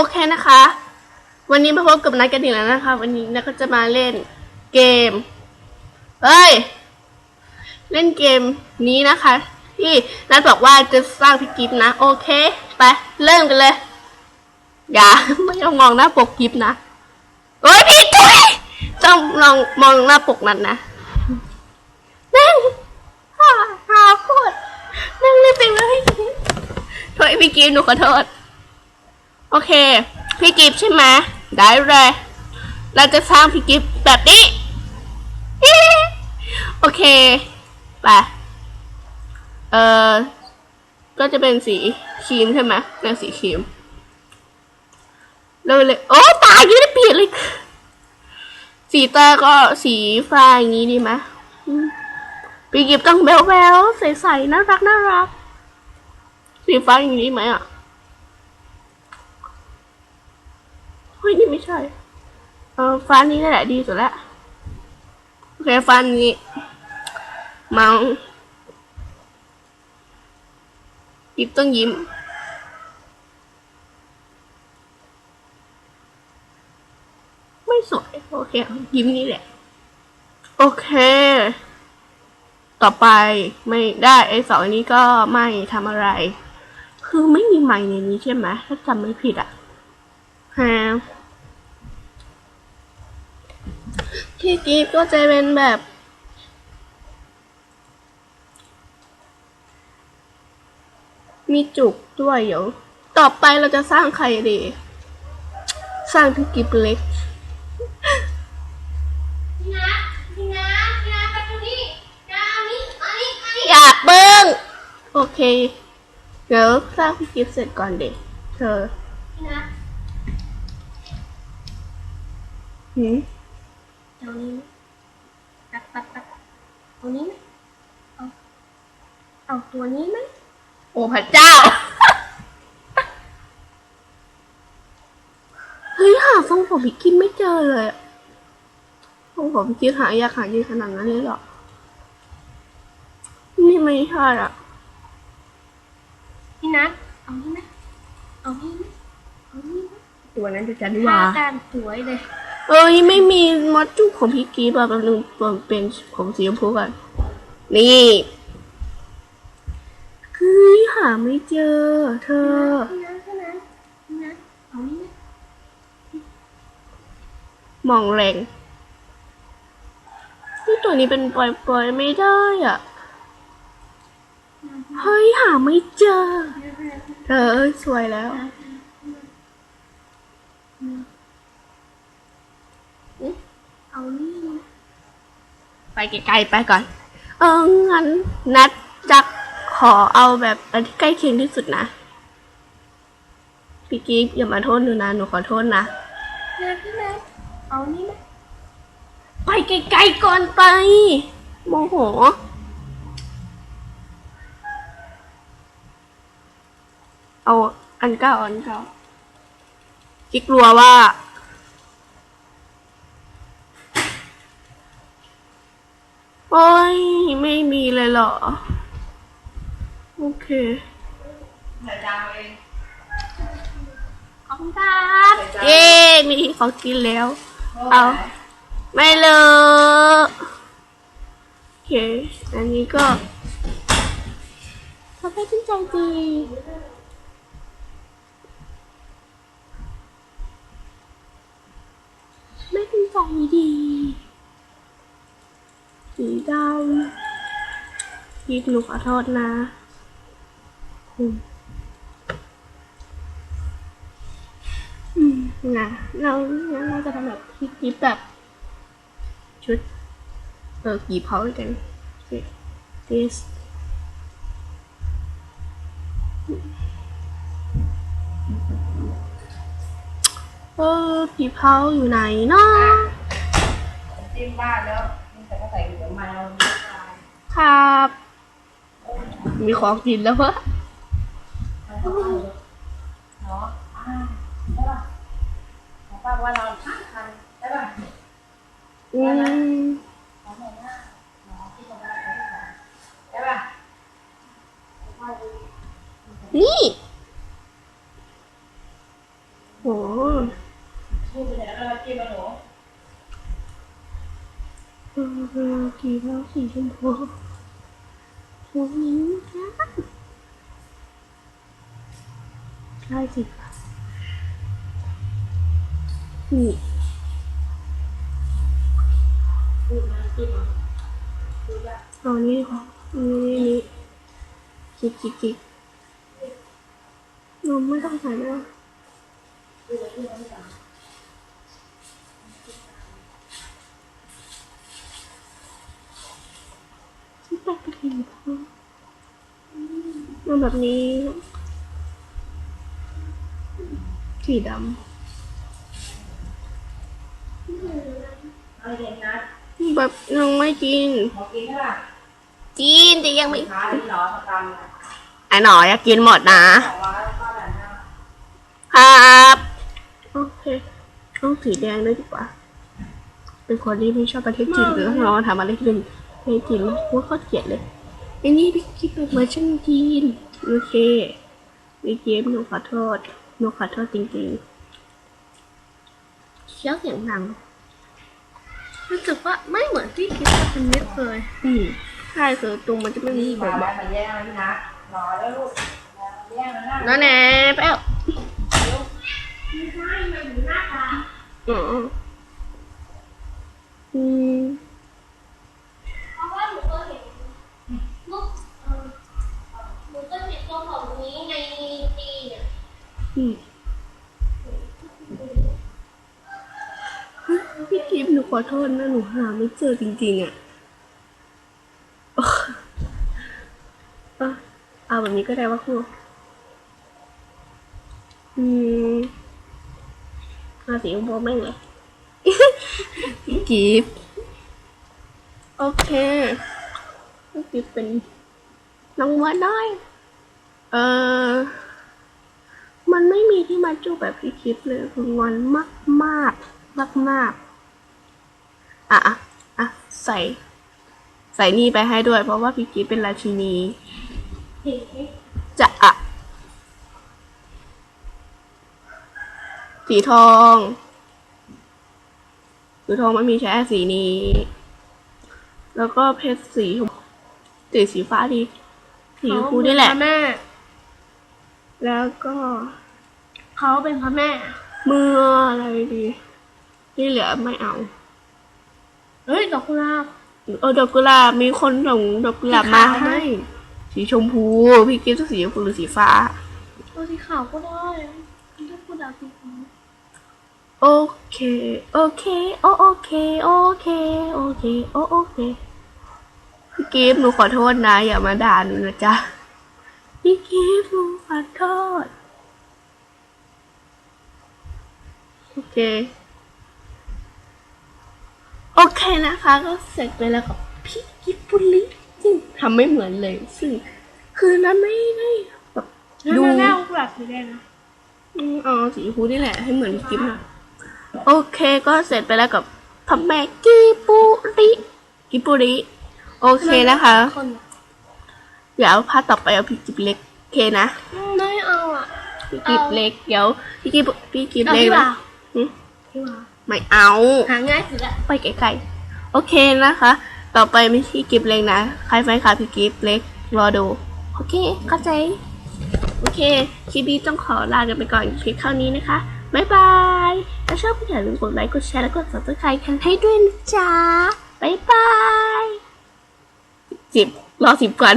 โอเคนะคะ วันนี้มาพบกับนัดกันอีกแล้วนะคะ วันนี้นัดก็จะมาเล่นเกมเฮ้ย เล่นเกมนี้นะคะ ที่นัดบอกว่าจะสร้างพี่กิฟนะ โอเค ไป เริ่มกันเลย อย่า ไม่ต้องมองหน้าปกกิฟนะโอ้ยพี่ทุยต้องลองมองหน้าปกนั้นนะนั่งฮ่าฮ่าพูดนั่งเล่นไปเลยโทษพี่กิฟหนูขอโทษ โอเค พี่กิฟใช่ไหมได้เลย เราจะสร้างพี่กิฟแบบนี้ โอเค ไป เอ่อ ก็จะเป็นสีครีมใช่ไหมเป็นสีครีมเลยเลย โอ้ตายยังไม่ได้เปลี่ยนเลย สีตาก็สีฟ้าอย่างนี้ดีไหมพี่กิฟต้องแบวแบวๆใสๆน่ารักน่ารัก สีฟ้าอย่างนี้ไหมอะ เฮ้ยนี่ไม่ใช่ เออฟ้านี้นั่นแหละดีสุดละโอเคฟ้านี้ เมายิ้มต้องยิ้มไม่สวยโอเค ยิ้มนี่แหละ โอเค ต่อไปไม่ได้ไอ้สองอันนี้ก็ไม่ทำอะไร คือไม่มีไม้ในนี้ใช่ไหมถ้าจำไม่ผิดอะฮะ ที่กีฟก็จะเป็นแบบ มีจุกด้วยเดี๋ยว ต่อไปเราจะสร้างใครดี สร้างพี่กิฟเล็กพี่นะพี่นะพี่นะไปตรงนี้นะอันนี้อันนี้อันนี้อยากเบิ้งโอเค เดี๋ยวสร้างพี่กิฟเสร็จก่อนเด็กเธอพี่นะหืม เอานี้ไหมตัดตัดตัดเอานี้ไหมเอาเอาตัวนี้ไหมโอ้พระเจ้า เฮ้ยหาทรงผมพี่กิฟไม่เจอเลยอะทรงผมพี่กิฟหายากหาเยอะขนาดนั้นเลยเหรอ นี่ไม่ใช่อะ พี่นะเอานี้ไหมเอานี้ไหมเอานี้ไหมตัวนั้นจะจันหวาน้าตามสวยเลย เอ้ยไม่มีมอดจุกของพี่กีบอะแป๊บนึงเปลี่ยนเป็นผมสีชมพูก่อนนี่เฮ้ยหาไม่เจอ เธอมองแรงนี่ตัวนี้เป็นปล่อยปล่อยไม่ได้อะเฮ้ยหาไม่เจอ เธอสวยแล้ว เอานี่ไหมไปไกลๆไปก่อน เอองั้นนัดจะขอเอาแบบอันที่ใกล้เคียงที่สุดนะ พี่กีบอย่ามาโทษหนูนะหนูขอโทษนะพี่นะพี่นะเอานี่ไหมไปไกลๆก่อนไป โมโหเอาอันเก้าอันเก้าคิดกลัวว่า โอ้ย ไม่มีเลยเหรอ โอเคขอบคุณครับเย้มีของกินแล้ว เอา ไม่เลยโอเค อันนี้ก็ทำให้ชื่นใจดีไม่เป็นใจดีสีดำ พีทหนูขอโทษนะอืมอืมนะเราเราจะทำแบบพีทกิฟแบบ ชุด เออกี่เพาด้วยกัน this เออผีเผาอยู่ไหนเนาะจิ้มบ้านแล้วมันแต่ก็ใส่หัวมาแล้วมันไม่ตายครับ มีของกินแล้ววะเนาะอ่าได้ป่ะของป้าว่าเราคันคันได้ป่ะอืมของหนูหน้าเนาะที่คนไปที่สองได้ป่ะนี่โอ้พูดไปไหนแล้วเรากินมาหนูกินแล้วสีชมพู ชมนี้กันใช่สินี่พูดมากินมาพูดละเอานี่ดีกว่านี่นี่คิดคิดคิดนมไม่ต้องใส่แล้ว พูดละพูดละไม่ต่างที่แปลกเป็นพ่อมันแบบนี้ สีดำแบบยังไม่กิน กินแต่ยังไม่ไอ้หนออยากกินหมดนะ ครับ โอเคต้องสีแดงด้วยดีกว่า เป็นคนที่ไม่ชอบประเทศจีนหรือต้องรอทำอะไรที่เป็น ประเทศจีนมากว่าเขาเกลียดเลยไอ้นี่พี่คิดเป็นเวอร์ชันจีนโอเคพี่เกมหนูขอโทษหนูขอโทษจริงๆเคี้ยวเสียงดังรู้สึกว่าไม่เหมือนที่คิดว่าเป็นเม็ดเลยอืมใช่คือตรงมันจะไม่มีนี่แบมาบแล้วมาแย่งแล้วนะรอแล้วลูกมาแย่งแล้วนะนั่นแหละแป๊บไม่ใช่มันอยู่หน้าตาอ๋ออืม พี่กิฟหนูขอโทษนะหนูหาไม่เจอจริงๆอะเอาแบบนี้ก็ได้ว่าครูอืมเอาสีชมพูแม่งเลยพี่กิฟโอเคพี่กิฟเป็นน้องวัวน้อยเออ มันไม่มีที่มาจูบแบบพี่คิดเลยคืองอนมากมากมากมากอะอะอะใส่ ใส่นี่ไปให้ด้วย เพราะว่าพี่คิดเป็นราชินี จะอะสีทองสีทองมันมีแค่สีนี้ แล้วก็เพชรสีสีสีฟ้าดีสีคูนี่แหละ แม่แล้วก็เขาเป็นพระแม่เมื่ออะไรดีที่เหลือไม่เอาเฮ้ยดอกกุหลาบเออดอกกุหลาบมีคนส่งดอกกุหลาบมาสีขาวไหมให้ สีชมพู พี่กิ๊ฟสีชมพูหรือสีฟ้าตัวสีขาวก็ได้ดอกกุหลาบสีขาวโอเค โอเค โอโอเค โอเค โอเค โอโอเคพี่กิฟหนูขอโทษนะ อย่ามาด่าหนูนะจ๊ะพี่กิฟหนู ขอโทษ โอเค โอเคนะคะ ก็เสร็จไปแล้วกับพี่กิฟบุลิซึ่งทำไม่เหมือนเลย ซึ่ง คือนั้นไม่ได้แบบดูดูแม่เอากุหลาบสีแดงนะอืมเอาสีชมพูนี่แหละ ให้เหมือนกิฟนะโอเคก็เสร็จไปแล้วกับพัมแมกิปุริกิปุริ โอเคนะคะคนเดี๋ยวพาร์ทต่อไปเอาพี่กิบเล็กโอ เคนะไม่เอาอะ พี่กิบเล็กเดี๋ยวพี่กิบพี่กิบเอาเล็กพี่บ่านะวหึพี่บ่าวไม่เอา หาง่ายสุดละไปไกลๆโอเคนะคะ ต่อไปไม่ใช่กิบเล็กนะ ใครไฟค่ะพี่กิบเล็ก รอดู โอเค เข้าใจ โอเค คลิปนี้ต้องขอลากันไปก่อนเพียงเท่านี้นะคะ บ๊ายบาย ถ้าชอบก็อย่าลืมกดไลค์ กดแชร์ และกด subscribe กันให้ด้วยนะจ๊ะ บ๊ายบายสิบ รอสิบก่อน